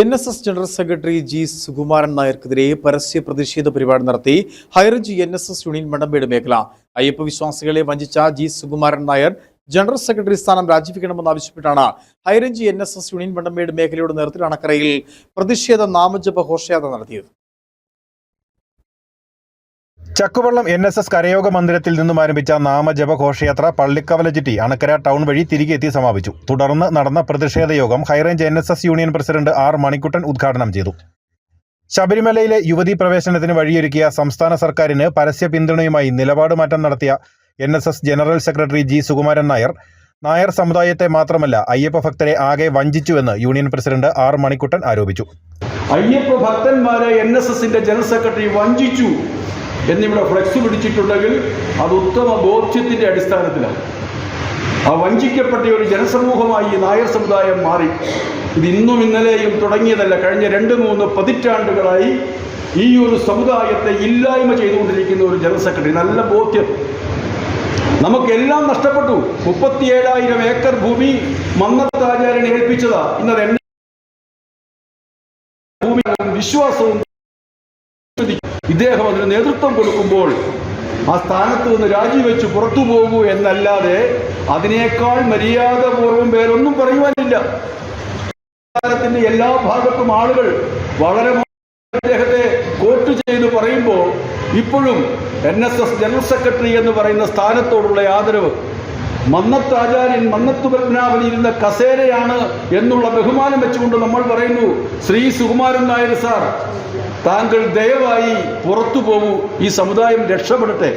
N S S general secretary G Sukumaran നായർക്കെതിരെ പരസ്യ പ്രതിഷേധ പരിപാടി നടത്തി high range N S S union Mandampet മേഖല. അയ്യപ്പ വിശ്വാസികളെ വഞ്ചിച്ച G Sukumaran Nair general secretary സ്ഥാനം രാജിവെക്കണമെന്നാവശ്യപ്പെട്ടാണ് high range N S S union Mandampet മേഖലയുടെ നേതൃത്വത്തിൽ അണക്കരയിൽ പ്രതിഷേധ നാമജപ ഘോഷയാത്ര നടത്തിയത്. ചക്കുവള്ളം എൻ എസ് എസ് കരയോഗ മന്ദിരത്തിൽ നിന്നും ആരംഭിച്ച നാമജപ ഘോഷയാത്ര പള്ളിക്കവല ചുറ്റി അണക്കര ടൗൺ വഴി തിരികെ എത്തി സമാപിച്ചു. തുടർന്ന് നടന്ന പ്രതിഷേധ യോഗം high range N S S union president R Manikuttan ഉദ്ഘാടനം ചെയ്തു. ശബരിമലയിലെ യുവതി പ്രവേശനത്തിന് വഴിയൊരുക്കിയ സംസ്ഥാന സർക്കാരിന് പരസ്യ പിന്തുണയുമായി നിലപാട് മാറ്റം നടത്തിയ N S S general secretary G Sukumaran Nair Nair സമുദായത്തെ മാത്രമല്ല അയ്യപ്പ ഭക്തരെ ആകെ വഞ്ചിച്ചുവെന്ന് യൂണിയൻ പ്രസിഡന്റ് ആർ മണിക്കുട്ടൻ ആരോപിച്ചു. അയ്യപ്പ ഭക്തന്മാരെ എൻ എസ് എസിന്റെ ജനറൽ സെക്രട്ടറി വഞ്ചിച്ചു. എന്നിവിടെ ഫ്ലെക്സ് പിടിച്ചിട്ടുണ്ടെങ്കിൽ അത് ഉത്തമ ബോധ്യത്തിന്റെ അടിസ്ഥാനത്തിലാണ്. ആ വഞ്ചിക്കപ്പെട്ട ഒരു ജനസമൂഹമായി ഈ നായർ സമുദായം മാറി. ഇത് ഇന്നും ഇന്നലെയും തുടങ്ങിയതല്ല. കഴിഞ്ഞ രണ്ട് മൂന്ന് പതിറ്റാണ്ടുകളായി ഈ ഒരു സമുദായത്തെ ഇല്ലായ്മ ചെയ്തുകൊണ്ടിരിക്കുന്ന ഒരു ജനറൽ സെക്രട്ടറി. നല്ല ബോധ്യം. നമുക്കെല്ലാം നഷ്ടപ്പെട്ടു. മുപ്പത്തിയേഴായിരം ഏക്കർ ഭൂമി മന്നത്താചാര്യനെ ഏൽപ്പിച്ചതാ. ഇന്നത് ഭൂമി വിശ്വാസവും ഇദ്ദേഹം അതിന് നേതൃത്വം കൊടുക്കുമ്പോൾ ആ സ്ഥാനത്ത് നിന്ന് രാജിവെച്ച് പുറത്തു പോകൂ എന്നല്ലാതെ അതിനേക്കാൾ മര്യാദപൂർവം പേരൊന്നും പറയുവാനില്ല. സംസ്ഥാനത്തിന്റെ എല്ലാ ഭാഗത്തും ആളുകൾ വളരെ അദ്ദേഹത്തെ കോട്ട് ചെയ്ത് പറയുമ്പോൾ ഇപ്പോഴും N S S general secretary എന്ന് പറയുന്ന സ്ഥാനത്തോടുള്ള ആദരവ് മന്നത്ത് ആചാര്യൻ മന്നത്ത് പത്മനാഭൻ ഇരുന്ന കസേരയാണ് എന്നുള്ള ബഹുമാനം വെച്ചുകൊണ്ട് നമ്മൾ പറയുന്നു ശ്രീ സുകുമാരൻ നായർ സാർ താങ്കൾ ദയവായി പുറത്തു പോകൂ ഈ സമുദായം രക്ഷപ്പെടട്ടെ.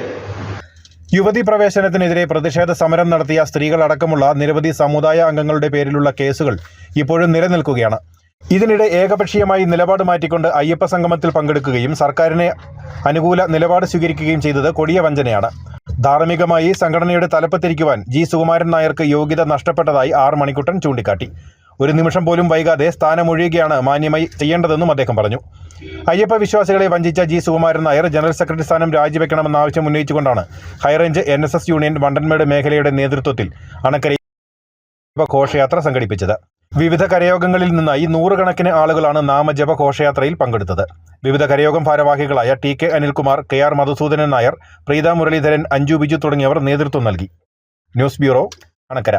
യുവതി പ്രവേശനത്തിനെതിരെ പ്രതിഷേധ സമരം നടത്തിയ സ്ത്രീകളടക്കമുള്ള നിരവധി സമുദായ അംഗങ്ങളുടെ പേരിലുള്ള കേസുകൾ ഇപ്പോഴും നിലനിൽക്കുകയാണ്. ഇതിനിടെ ഏകപക്ഷീയമായി നിലപാട് മാറ്റിക്കൊണ്ട് അയ്യപ്പ സംഗമത്തിൽ പങ്കെടുക്കുകയും സർക്കാരിനെ അനുകൂല നിലപാട് സ്വീകരിക്കുകയും ചെയ്തത് കൊടിയ വഞ്ചനയാണ്. ധാർമ്മികമായി സംഘടനയുടെ തലപ്പത്തിരിക്കുവാൻ ജി. സുകുമാരൻ നായർക്ക് യോഗ്യത നഷ്ടപ്പെട്ടതായി ആർ. മണിക്കുട്ടൻ ചൂണ്ടിക്കാട്ടി. ഒരു നിമിഷം പോലും വൈകാതെ സ്ഥാനമൊഴിയുകയാണ് മാന്യമായി ചെയ്യേണ്ടതെന്നും അദ്ദേഹം പറഞ്ഞു. അയ്യപ്പ വിശ്വാസികളെ വഞ്ചിച്ച G. Sukumaran Nair general secretary സ്ഥാനം രാജിവെക്കണമെന്ന ആവശ്യം ഉന്നയിച്ചുകൊണ്ടാണ് high range N. S. S. Union Vandanmedu മേഖലയുടെ നേതൃത്വത്തിൽ അണക്കരയിൽ ഘോഷയാത്ര സംഘടിപ്പിച്ചത്. വിവിധ കരയോഗങ്ങളിൽ നിന്നായി നൂറുകണക്കിന് ആളുകളാണ് നാമജപ ഘോഷയാത്രയിൽ പങ്കെടുത്തത്. വിവിധ കരയോഗം ഭാരവാഹികളായ T K Anilkumar K R Madhusoodanan Nair Preetha Muraleedharan Anju Biju തുടങ്ങിയവർ നേതൃത്വം നൽകി. News bureau Anakkara.